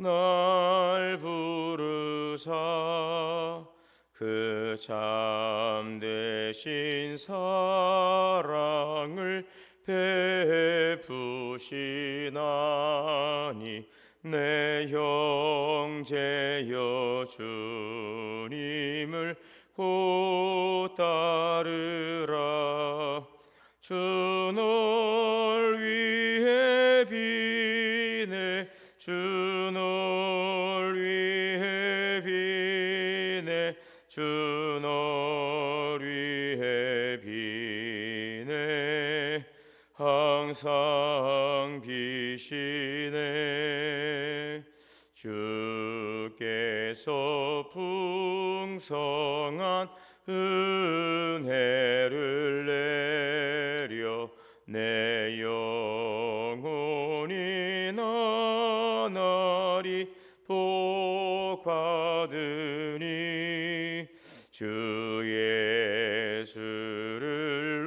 날 부르사 그 참되신 사랑을 베푸시나니 내 형제여 주님을 곧 따르라. 주널 위해 비네 주 비시네 주께서 풍성한 은혜를 내려 내 영혼이 나날이 복 받으니 주 예수를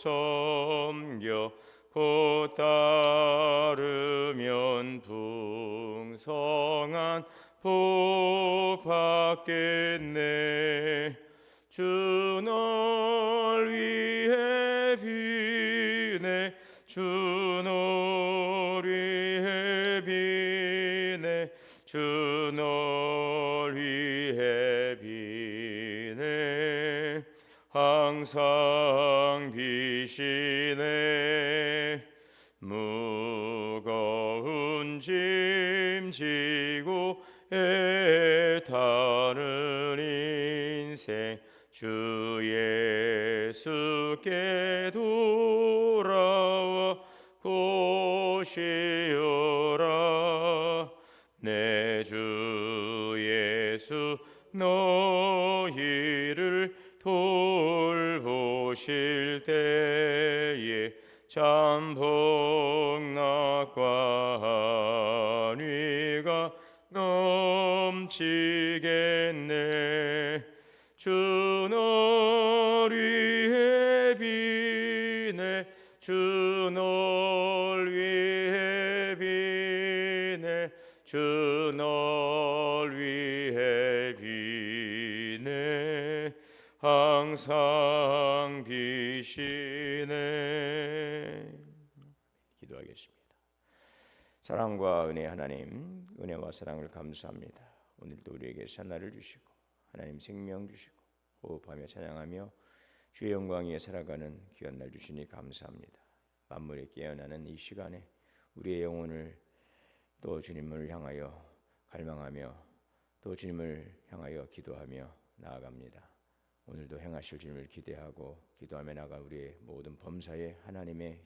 섬겨 곧 따르면 풍성한 복 받겠네. 주널 위해 비네. 주널 위해 비네. 주널 위해 비네. 항상 비시네. 무거운 짐 지고 애타는 인생 주 예수께 돌아와 고시오라. 내 주 예수 너희를 돌보실 넘치겠네. 주널 위해 비네. 주널 위해 비네. 주널 위해 비네. 항상 비시네. 기도하겠습니다. 사랑과 은혜 하나님 은혜와 사랑을 감사합니다. 오늘도 우리에게 산나를 주시고 하나님 생명 주시고 호흡하며 찬양하며 주의 영광 위에 살아가는 귀한 날 주시니 감사합니다. 만물에 깨어나는 이 시간에 우리의 영혼을 또 주님을 향하여 갈망하며 또 주님을 향하여 기도하며 나아갑니다. 오늘도 행하실 주님을 기대하고 기도하며 나가 우리의 모든 범사에 하나님의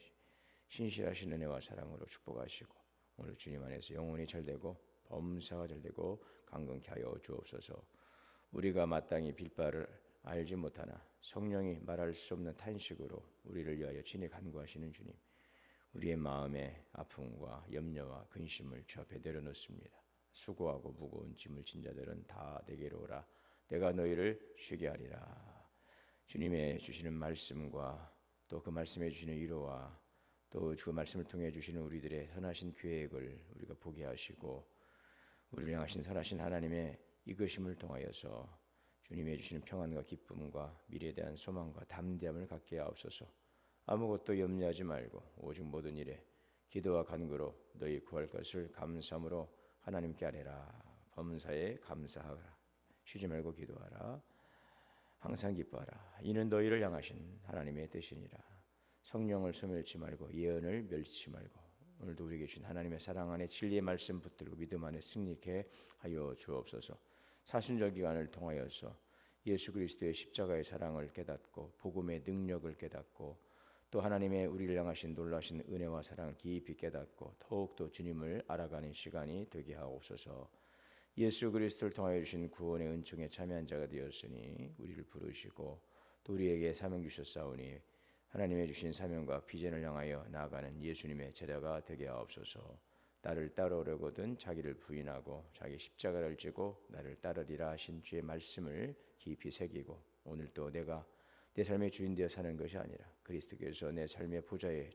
신실하신 은혜와 사랑으로 축복하시고 오늘 주님 안에서 영혼이 잘되고 범사가 잘되고 강건케 하여 주옵소서. 우리가 마땅히 빌바를 알지 못하나 성령이 말할 수 없는 탄식으로 우리를 위하여 친히 간구하시는 주님 우리의 마음의 아픔과 염려와 근심을 주 앞에 내려놓습니다. 수고하고 무거운 짐을 진 자들은 다 내게로 오라. 내가 너희를 쉬게 하리라. 주님의 주시는 말씀과 또 그 말씀해 주시는 위로와 또그 말씀을 통해 주시는 우리들의 선하신 계획을 우리가 보게 하시고 우리를 향하신 선하신 하나님의 이끄심을 통하여서 주님의 주시는 평안과 기쁨과 미래에 대한 소망과 담대함을 갖게 하옵소서. 아무것도 염려하지 말고 오직 모든 일에 기도와 간구로 너희 구할 것을 감사함으로 하나님께 아뢰라. 범사에 감사하라. 쉬지 말고 기도하라. 항상 기뻐하라. 이는 너희를 향하신 하나님의 뜻이니라. 성령을 소멸치 말고 예언을 멸치지 말고 오늘도 우리에게 주신 하나님의 사랑 안에 진리의 말씀 붙들고 믿음 안에 승리케 하여 주옵소서. 사순절 기간을 통하여서 예수 그리스도의 십자가의 사랑을 깨닫고 복음의 능력을 깨닫고 또 하나님의 우리를 향하신 놀라신 은혜와 사랑을 깊이 깨닫고 더욱더 주님을 알아가는 시간이 되게 하옵소서. 예수 그리스도를 통하여 주신 구원의 은총에 참여한 자가 되었으니 우리를 부르시고 또 우리에게 사명 주셨사오니 하나님의 주신 사명과 비전을 향하여 나아가는 예수님의 제자가 되게 하옵소서. 나를 따르려거든 자기를 부인하고 자기 십자가를 지고 나를 따르리라 하신 주의 말씀을 깊이 새기고 오늘 또 내가 내 삶의 주인 되어 사는 것이 아니라 그리스도께서 내 삶의 보좌에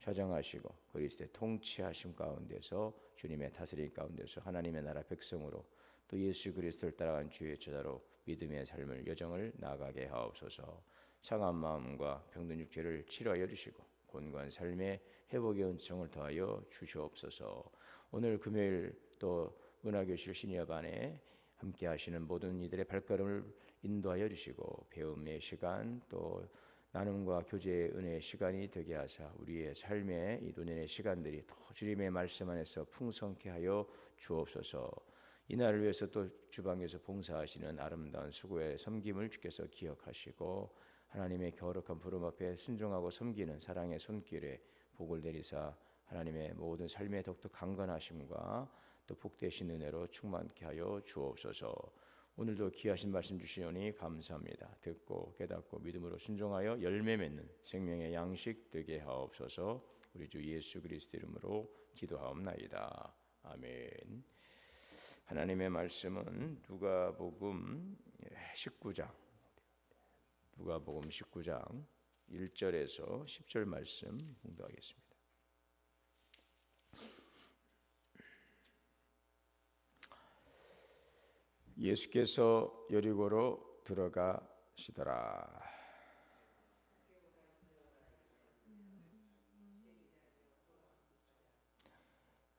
좌정하시고 그리스도의 통치하심 가운데서 주님의 다스림 가운데서 하나님의 나라 백성으로 또 예수 그리스도를 따라간 주의 제자로 믿음의 삶을 여정을 나가게 하옵소서. 상한 마음과 병든 육체를 치료하여 주시고 곤고한 삶의 회복의 은총을 더하여 주시옵소서. 오늘 금요일 또 문화교실 시니어 반에 함께 하시는 모든 이들의 발걸음을 인도하여 주시고 배움의 시간 또 나눔과 교제의 은혜의 시간이 되게 하사 우리의 삶의 이 노년의 시간들이 더 주님의 말씀 안에서 풍성케 하여 주옵소서. 이날을 위해서 또 주방에서 봉사하시는 아름다운 수고의 섬김을 주께서 기억하시고 하나님의 거룩한 부름 앞에 순종하고 섬기는 사랑의 손길에 복을 내리사 하나님의 모든 삶의 독특 강건하심과 또 복되신 은혜로 충만케 하여 주옵소서. 오늘도 귀하신 말씀 주시오니 감사합니다. 듣고 깨닫고 믿음으로 순종하여 열매 맺는 생명의 양식 되게 하옵소서. 우리 주 예수 그리스도 이름으로 기도하옵나이다. 아멘. 하나님의 말씀은 누가복음 19장 누가복음 19장 1절에서 10절 말씀 공부하겠습니다. 예수께서 여리고로 들어가시더라.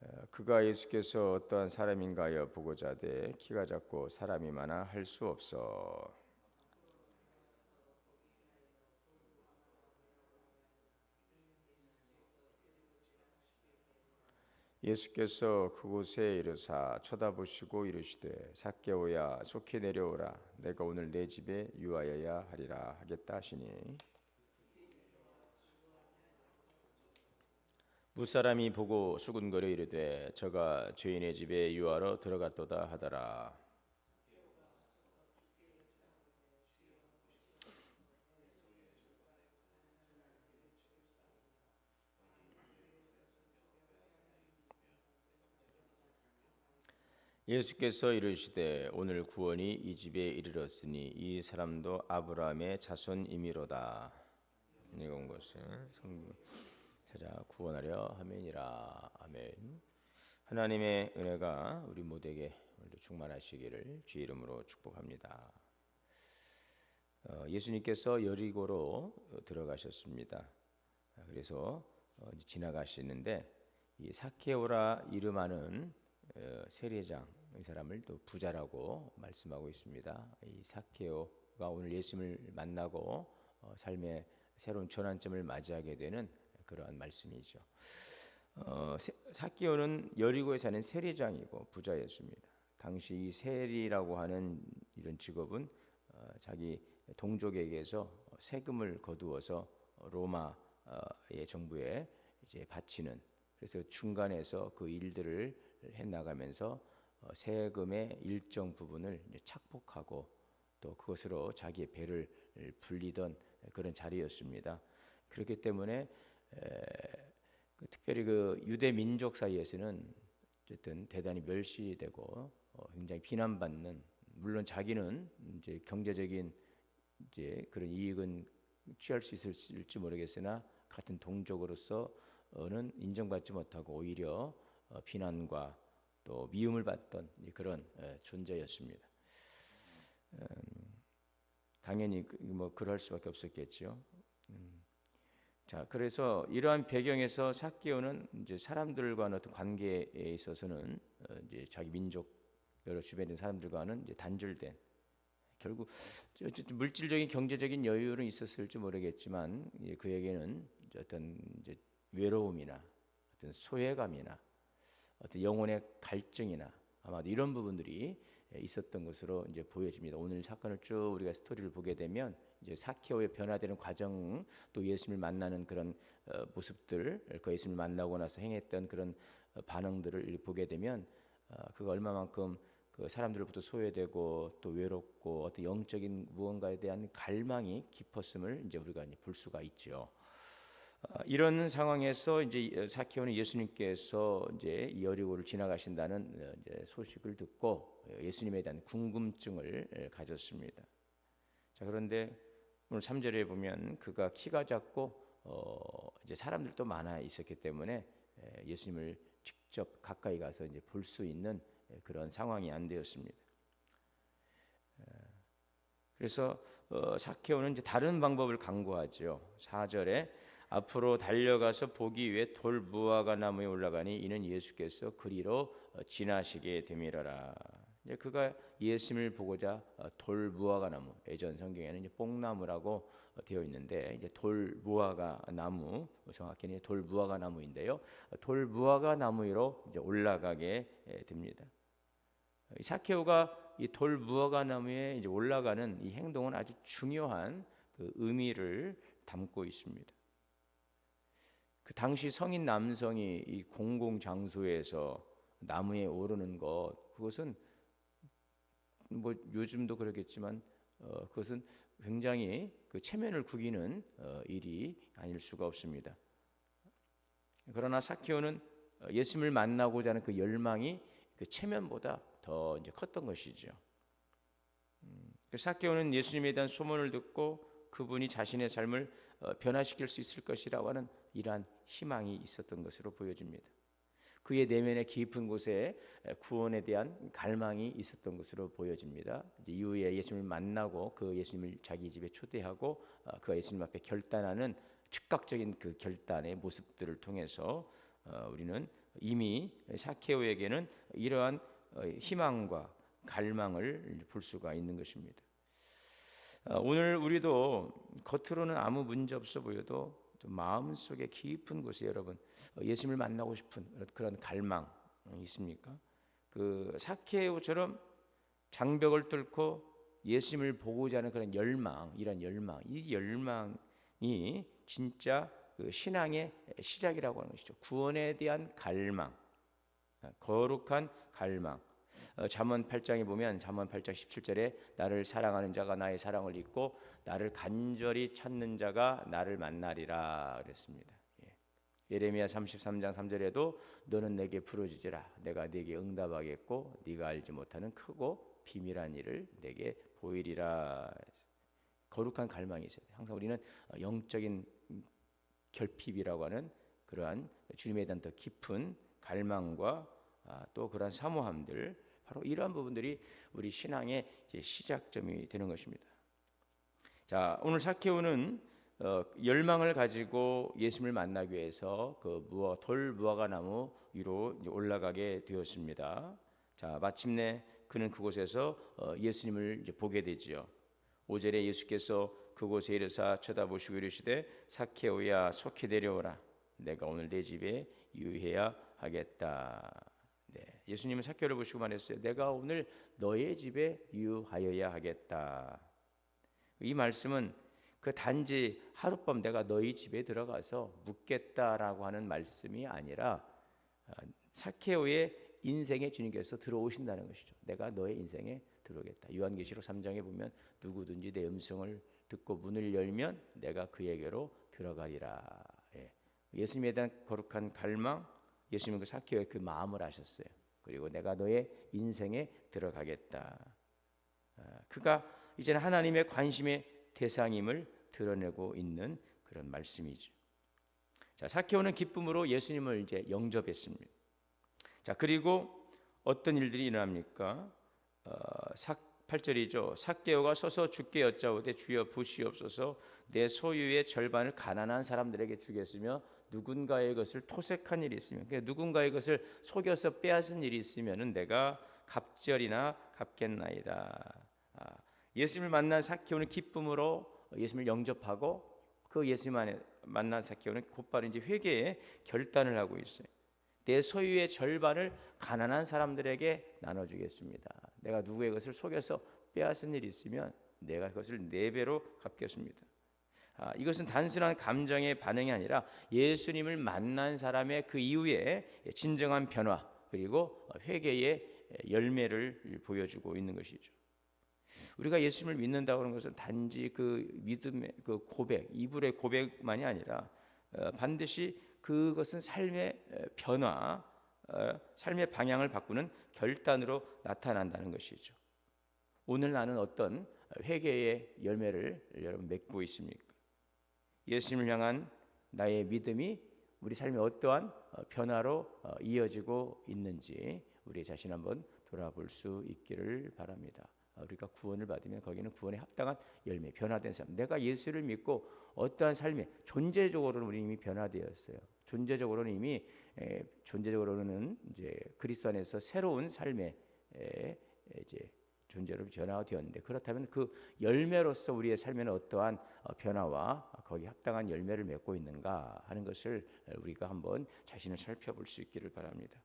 어, 그가 예수께서 어떠한 사람인가 하여 보고자 되 키가 작고 사람이 많아 할 수 없어 예수께서 그곳에 이르사 쳐다보시고 이르시되 삭개오야 속히 내려오라. 내가 오늘 내 집에 유하여야 하리라 하겠다 하시니. 무사람이 보고 수군거려 이르되 저가 죄인의 집에 유하러 들어갔도다 하더라 예수께서 이르시되 오늘 구원이 이 집에 이르렀으니 이 사람도 아브라함의 자손이미로다. 이건 것을 성경 찾아 구원하려 함이니라. 아멘. 하나님의 은혜가 우리 모두에게 오늘도 충만하시기를 주 이름으로 축복합니다. 어, 예수님께서 여리고로 들어가셨습니다. 그래서 어, 지나가시는데 이 사케오라 이름하는 어, 세례장 이 사람을 또 부자라고 말씀하고 있습니다. 이 사케오가 오늘 예수님을 만나고 어, 삶의 새로운 전환점을 맞이하게 되는 그러한 말씀이죠. 어, 사케오는 여리고에 사는 세례장이고 부자였습니다. 당시 이 세리라고 하는 이런 직업은 어, 자기 동족에게서 세금을 거두어서 로마의 정부에 이제 바치는 그래서 중간에서 그 일들을 해 나가면서 어, 세금의 일정 부분을 착복하고 또 그것으로 자기의 배를 불리던 그런 자리였습니다. 그렇기 때문에 그 특별히 그 유대 민족 사이에서는 어쨌든 대단히 멸시되고 어, 굉장히 비난받는 물론 자기는 이제 경제적인 이제 그런 이익은 취할 수 있을지 모르겠으나 같은 동족으로서는 인정받지 못하고 오히려 어, 비난과 또 미움을 받던 그런 예, 존재였습니다. 음, 당연히 그, 뭐 그럴 수밖에 없었겠죠. 음. 자, 그래서 이러한 배경에서 사케오는 이제 사람들과는 어떤 관계에 있어서는 어, 이제 자기 민족 여러 주변의 사람들과는 이제 단절된 결국 어쨌든 물질적인 경제적인 여유는 있었을지 모르겠지만 그에게는 어떤 이제 외로움이나 어떤 소외감이나 어떤 영혼의 갈증이나 아마도 이런 부분들이 있었던 것으로 이제 보여집니다. 오늘 사건을 쭉 우리가 스토리를 보게 되면 이제 사케오의 변화되는 과정 또 예수님을 만나는 그런 어, 모습들 그 예수님을 만나고 나서 행했던 그런 어, 반응들을 보게 되면 어, 그가 얼마만큼 그 사람들로부터 소외되고 또 외롭고 어떤 영적인 무언가에 대한 갈망이 깊었음을 이제 우리가 이제 볼 수가 있죠. 어, 이런 상황에서 이제 사케오는 예수님께서 이제 여리고를 지나가신다는 어, 이제 소식을 듣고 예수님에 대한 궁금증을 가졌습니다. 자 그런데 오늘 3절에 보면 그가 키가 작고 어 이제 사람들도 많아 있었기 때문에 예수님을 직접 가까이 가서 이제 볼 수 있는 그런 상황이 안 되었습니다. 그래서 사케오는 이제 다른 방법을 강구하죠. 4절에 앞으로 달려가서 보기 위해 돌 무화과 나무에 올라가니 이는 예수께서 그리로 어, 지나시게 되밀어라. 이제 그가 예수님을 보고자 어, 돌 무화과 나무 예전 성경에는 이제 뽕나무라고 어, 되어 있는데 이제 돌 무화과 나무 정확히는 돌 무화과 나무인데요. 돌 무화과 나무 위로 이제 올라가게 됩니다. 사케오가 이 돌 무화과 나무에 이제 올라가는 이 행동은 아주 중요한 그 의미를 담고 있습니다. 그 당시 성인 남성이 이 공공 장소에서 나무에 오르는 것 그것은 뭐 요즘도 그렇겠지만 어, 그것은 굉장히 그 체면을 구기는 어, 일이 아닐 수가 없습니다. 그러나 사키오는 예수님을 만나고자 하는 그 열망이 그 체면보다 더 이제 컸던 것이죠. 음, 그 사케오는 예수님에 대한 소문을 듣고 그분이 자신의 삶을 어, 변화시킬 수 있을 것이라고 하는 이러한 희망이 있었던 것으로 보여집니다. 그의 내면의 깊은 곳에 구원에 대한 갈망이 있었던 것으로 보여집니다. 이후에 예수님을 만나고 그 예수님을 자기 집에 초대하고 어, 그 예수님 앞에 결단하는 즉각적인 그 결단의 모습들을 통해서 어, 우리는 이미 사케오에게는 이러한 어, 희망과 갈망을 볼 수가 있는 것입니다. 오늘 우리도 겉으로는 아무 문제 없어 보여도 마음 속에 깊은 곳에 여러분 어, 예수님을 만나고 싶은 그런 갈망 있습니까? 그 사케오처럼 장벽을 뚫고 예수님을 보고자 하는 그런 열망, 이런 열망, 이 열망이 진짜 그 신앙의 시작이라고 하는 것이죠. 구원에 대한 갈망, 거룩한 갈망. 어, 잠언 8장에 보면 잠언 8장 17절에 나를 사랑하는 자가 나의 사랑을 잊고 나를 간절히 찾는 자가 나를 만나리라 그랬습니다. 예. 레미야 33장 3절에도 너는 내게 부르짖으라 내가 네게 응답하겠고 네가 알지 못하는 크고 비밀한 일을 내게 보이리라. 거룩한 갈망이 있어요. 항상 우리는 영적인 결핍이라고 하는 그러한 주님에 대한 더 깊은 갈망과 아, 또 그러한 사모함들 바로 이러한 부분들이 우리 신앙의 시작점이 되는 것입니다. 자, 오늘 사케오는 어, 열망을 가지고 예수님을 만나기 위해서 그 무화 돌 무화과 나무 위로 올라가게 되었습니다. 자, 마침내 그는 그곳에서 어, 예수님을 보게 되지요. 5절에 예수께서 그곳에 이르사 쳐다보시고 이르시되 사케오야 속히 내려오라. 내가 오늘 내 집에 유해야 하겠다. 네, 예수님은 사케오를 보시고 말했어요. 내가 오늘 너의 집에 유하여야 하겠다. 이 말씀은 그 단지 하룻밤 내가 너희 집에 들어가서 묵겠다라고 하는 말씀이 아니라 어, 사케오의 인생의 주님께서 들어오신다는 것이죠. 내가 너의 인생에 들어오겠다. 요한계시록 3장에 보면 누구든지 내 음성을 듣고 문을 열면 내가 그에게로 들어가리라. 예. 예수님에 대한 거룩한 갈망, 예수님은 그 사케오의 그 마음을 아셨어요. 그리고 내가 너의 인생에 들어가겠다. 아, 그가 이제는 하나님의 관심의 대상임을 드러내고 있는 그런 말씀이죠. 자, 사케오는 기쁨으로 예수님을 이제 영접했습니다. 자, 그리고 어떤 일들이 일어납니까? 어, 8절이죠. 사케오가 서서 주께 여짜오되 주여 보시옵소서 내 소유의 절반을 가난한 사람들에게 주겠으며 누군가의 것을 토색한 일이 있으면 그러니까 누군가의 것을 속여서 빼앗은 일이 있으면은 내가 갑절이나 갚겠나이다. 아, 예수님을 만난 사케오는 기쁨으로 예수님을 영접하고 그 예수님 안에 만난 사케오는 곧바로 이제 회개에 결단을 하고 있어요. 내 소유의 절반을 가난한 사람들에게 나눠주겠습니다. 내가 누구의 것을 속여서 빼앗은 일이 있으면 내가 그것을 네 배로 갚겠습니다. 아, 이것은 단순한 감정의 반응이 아니라 예수님을 만난 사람의 그 이후에 진정한 변화 그리고 회개의 열매를 보여주고 있는 것이죠. 우리가 예수님을 믿는다고 하는 것은 단지 그 믿음의 그 고백, 이불의 고백만이 아니라 어, 반드시 그것은 삶의 변화, 어, 삶의 방향을 바꾸는 결단으로 나타난다는 것이죠. 오늘 나는 어떤 회개의 열매를 여러분 맺고 있습니까? 예수님을 향한 나의 믿음이 우리 삶에 어떠한 어, 변화로 어, 이어지고 있는지 우리 자신 한번 돌아볼 수 있기를 바랍니다. 우리가 구원을 받으면 거기는 구원에 합당한 열매, 변화된 삶. 내가 예수를 믿고 어떠한 삶에 존재적으로는 우리 이미 변화되었어요. 존재적으로는 이미 에, 존재적으로는 이제 그리스도 안에서 새로운 삶의 에, 이제 존재로 변화가 되었는데 그렇다면 그 열매로서 우리의 삶에는 어떠한 어, 변화와 거기 합당한 열매를 맺고 있는가 하는 것을 우리가 한번 자신을 살펴볼 수 있기를 바랍니다.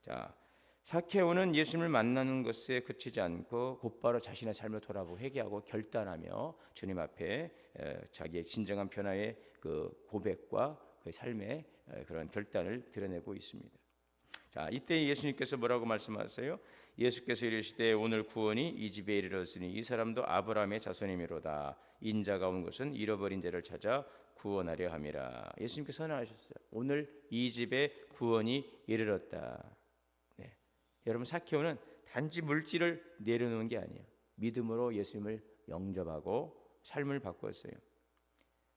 자, 사케오는 예수님을 만나는 것에 그치지 않고 곧바로 자신의 삶을 돌아보고 회개하고 결단하며 주님 앞에 자기의 진정한 변화의 그 고백과 그 삶의 그런 결단을 드러내고 있습니다. 자, 이때 예수님께서 뭐라고 말씀하세요? 예수께서 이르시되 오늘 구원이 이 집에 이르렀으니 이 사람도 아브라함의 자손이미로다. 인자가 온 것은 잃어버린 자를 찾아 구원하려 함이라. 예수님께서 선언하셨어요. 오늘 이 집에 구원이 이르렀다. 네. 여러분 사케오는 단지 물질을 내려놓은 게 아니에요. 믿음으로 예수님을 영접하고 삶을 바꿨어요.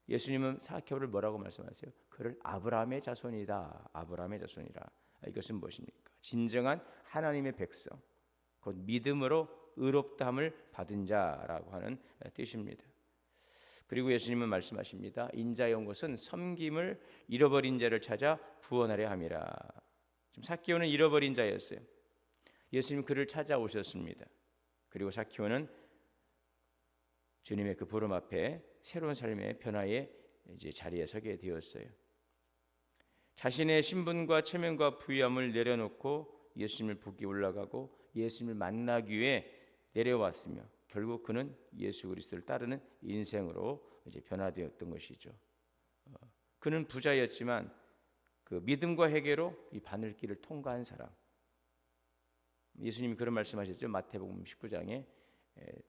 예수님은 사케오를 뭐라고 말씀하세요? 그를 아브라함의 자손이다. 아브라함의 자손이라. 이것은 무엇입니까? 진정한 하나님의 백성, 곧 믿음으로 의롭다함을 받은 자라고 하는 뜻입니다. 그리고 예수님은 말씀하십니다. 인자의 온 것은 섬김을 잃어버린 자를 찾아 구원하려 함이라. 지금 사키오는 잃어버린 자였어요. 예수님 그를 찾아오셨습니다. 그리고 사키오는 주님의 그 부름 앞에 새로운 삶의 변화의 이제 자리에 서게 되었어요. 자신의 신분과 체면과 부유함을 내려놓고 예수님을 보기 올라가고 예수님을 만나기 위해 내려왔으며 결국 그는 예수 그리스도를 따르는 인생으로 이제 변화되었던 것이죠. 어, 그는 부자였지만 그 믿음과 회개로 이 바늘길을 통과한 사람. 예수님이 그런 말씀하셨죠. 마태복음 19장에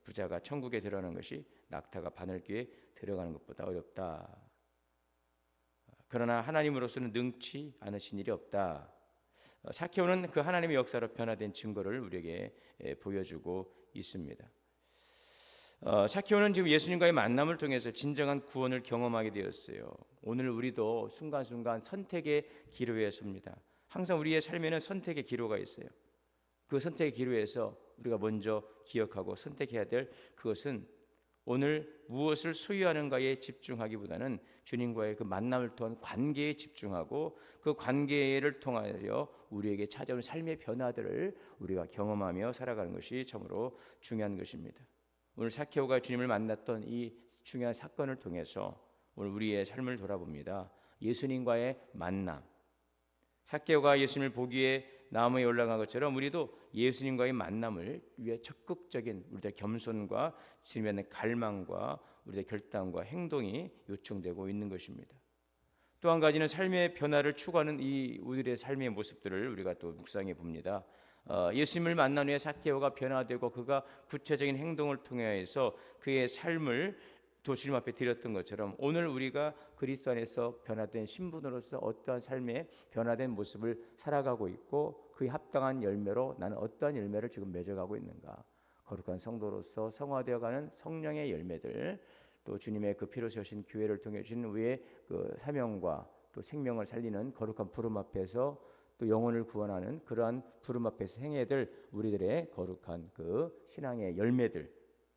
부자가 천국에 들어가는 것이 낙타가 바늘길에 들어가는 것보다 어렵다. 그러나 하나님으로서는 능치 않으신 일이 없다. 어, 사케오는 그 하나님의 역사로 변화된 증거를 우리에게 보여주고 있습니다. 어, 사케오는 지금 예수님과의 만남을 통해서 진정한 구원을 경험하게 되었어요. 오늘 우리도 순간순간 선택의 기로에 섭니다. 항상 우리의 삶에는 선택의 기로가 있어요. 그 선택의 기로에서 우리가 먼저 기억하고 선택해야 될 그것은 오늘 무엇을 소유하는가에 집중하기보다는 주님과의 그 만남을 통한 관계에 집중하고 그 관계를 통하여 우리에게 찾아온 삶의 변화들을 우리가 경험하며 살아가는 것이 참으로 중요한 것입니다. 오늘 사케오가 주님을 만났던 이 중요한 사건을 통해서 오늘 우리의 삶을 돌아봅니다. 예수님과의 만남. 사케오가 예수님을 보기에 나무에 올라간 것처럼 우리도 예수님과의 만남을 위해 적극적인 우리의 겸손과 주님의 갈망과 우리의 결단과 행동이 요청되고 있는 것입니다. 또 한 가지는 삶의 변화를 추구하는 이 우리의 삶의 모습들을 우리가 또 묵상해 봅니다. 어, 예수님을 만난 후에 사케오가 변화되고 그가 구체적인 행동을 통해서 그의 삶을 또 주님 앞에 드렸던 것처럼 오늘 우리가 그리스도 안에서 변화된 신분으로서 어떠한 삶의 변화된 모습을 살아가고 있고 그에 합당한 열매로 나는 어떠한 열매를 지금 맺어가고 있는가? 거룩한 성도로서 성화되어가는 성령의 열매들 또 주님의 그 피로 세우신 교회를 통해 주신 우리의 그 사명과 또 생명을 살리는 거룩한 부름 앞에서 또 영혼을 구원하는 그러한 부름 앞에서 행해들 우리들의 거룩한 그 신앙의 열매들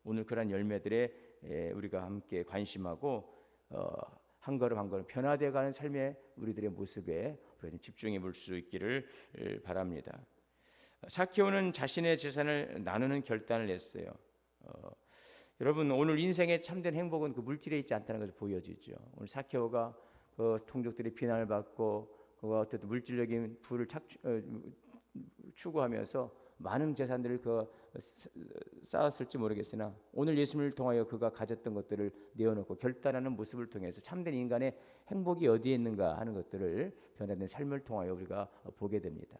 오늘 그러한 열매들 에 우리가 함께 관심하고 어, 한 걸음 한 걸음 변화되어가는 삶의 우리들의 모습에 집중해 볼 수 있기를 바랍니다. 사케오는 자신의 재산을 나누는 결단을 했어요. 어, 여러분 오늘 인생의 참된 행복은 그 물질에 있지 않다는 것을 보여주죠. 오늘 사케오가 그 통족들이 비난을 받고 그와 어떤 물질적인 부를 착취, 어, 추구하면서 많은 재산들을 그 쌓았을지 모르겠으나 오늘 예수님을 통하여 그가 가졌던 것들을 내어놓고 결단하는 모습을 통해서 참된 인간의 행복이 어디에 있는가 하는 것들을 변화된 삶을 통하여 우리가 보게 됩니다.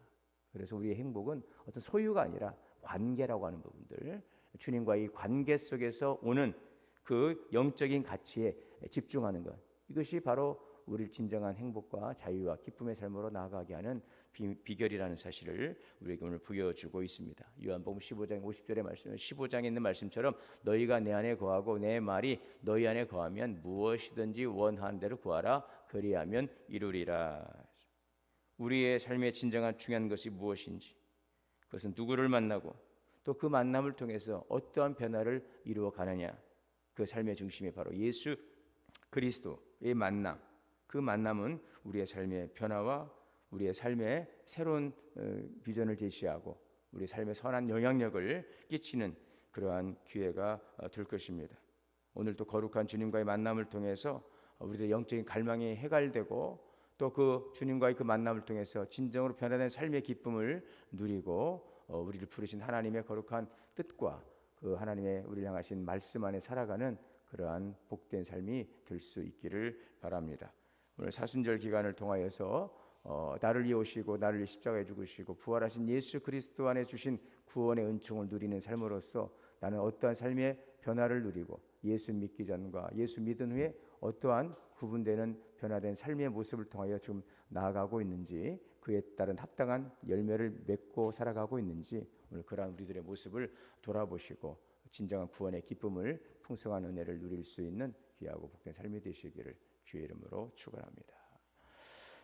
그래서 우리의 행복은 어떤 소유가 아니라 관계라고 하는 부분들 주님과의 관계 속에서 오는 그 영적인 가치에 집중하는 것 이것이 바로 우리를 진정한 행복과 자유와 기쁨의 삶으로 나아가게 하는 비, 결이라는 사실을 우리에게 오늘 부여주고 있습니다. 요한복음 15장 50절의 말씀, 15장에 있는 말씀처럼 너희가 내 안에 거하고 내 말이 너희 안에 거하면 무엇이든지 원하는 대로 구하라 그리하면 이루리라. 우리의 삶의 진정한 중요한 것이 무엇인지 그것은 누구를 만나고 또 그 만남을 통해서 어떠한 변화를 이루어 가느냐 그 삶의 중심이 바로 예수 그리스도의 만남 그 만남은 우리의 삶의 변화와 우리의 삶의 새로운 어, 비전을 제시하고 우리 삶의 선한 영향력을 끼치는 그러한 기회가 어, 될 것입니다. 오늘도 거룩한 주님과의 만남을 통해서 우리의 영적인 갈망이 해갈되고 또 그 주님과의 그 만남을 통해서 진정으로 변화된 삶의 기쁨을 누리고 어, 우리를 부르신 하나님의 거룩한 뜻과 그 하나님의 우리를 향하신 말씀 안에 살아가는 그러한 복된 삶이 될 수 있기를 바랍니다. 오늘 사순절 기간을 통하여서 어, 나를 이오시고 나를 십자가에 죽으시고 부활하신 예수 그리스도 안에 주신 구원의 은총을 누리는 삶으로서 나는 어떠한 삶의 변화를 누리고 예수 믿기 전과 예수 믿은 후에 어떠한 구분되는 변화된 삶의 모습을 통하여 지금 나아가고 있는지 그에 따른 합당한 열매를 맺고 살아가고 있는지 오늘 그러한 우리들의 모습을 돌아보시고 진정한 구원의 기쁨을 풍성한 은혜를 누릴 수 있는 귀하고 복된 삶이 되시기를 주의 이름으로 축원합니다.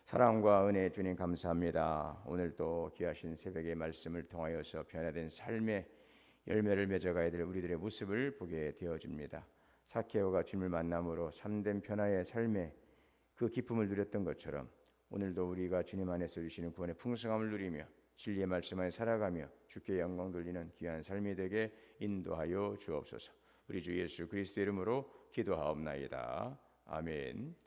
사랑과 은혜 주님 감사합니다. 오늘도 귀하신 새벽의 말씀을 통하여서 변화된 삶의 열매를 맺어가야 될 우리들의 모습을 보게 되어집니다. 사케오가 주님을 만남으로 참된 변화의 삶의 그 기쁨을 누렸던 것처럼 오늘도 우리가 주님 안에서 주시는 구원의 풍성함을 누리며 진리의 말씀 안에 살아가며 주께 영광 돌리는 귀한 삶이 되게 인도하여 주옵소서. 우리 주 예수 그리스도 이름으로 기도하옵나이다. 아멘.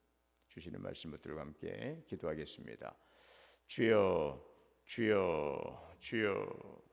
주시는 말씀 붙들과 함께 기도하겠습니다. 주여, 주여, 주여.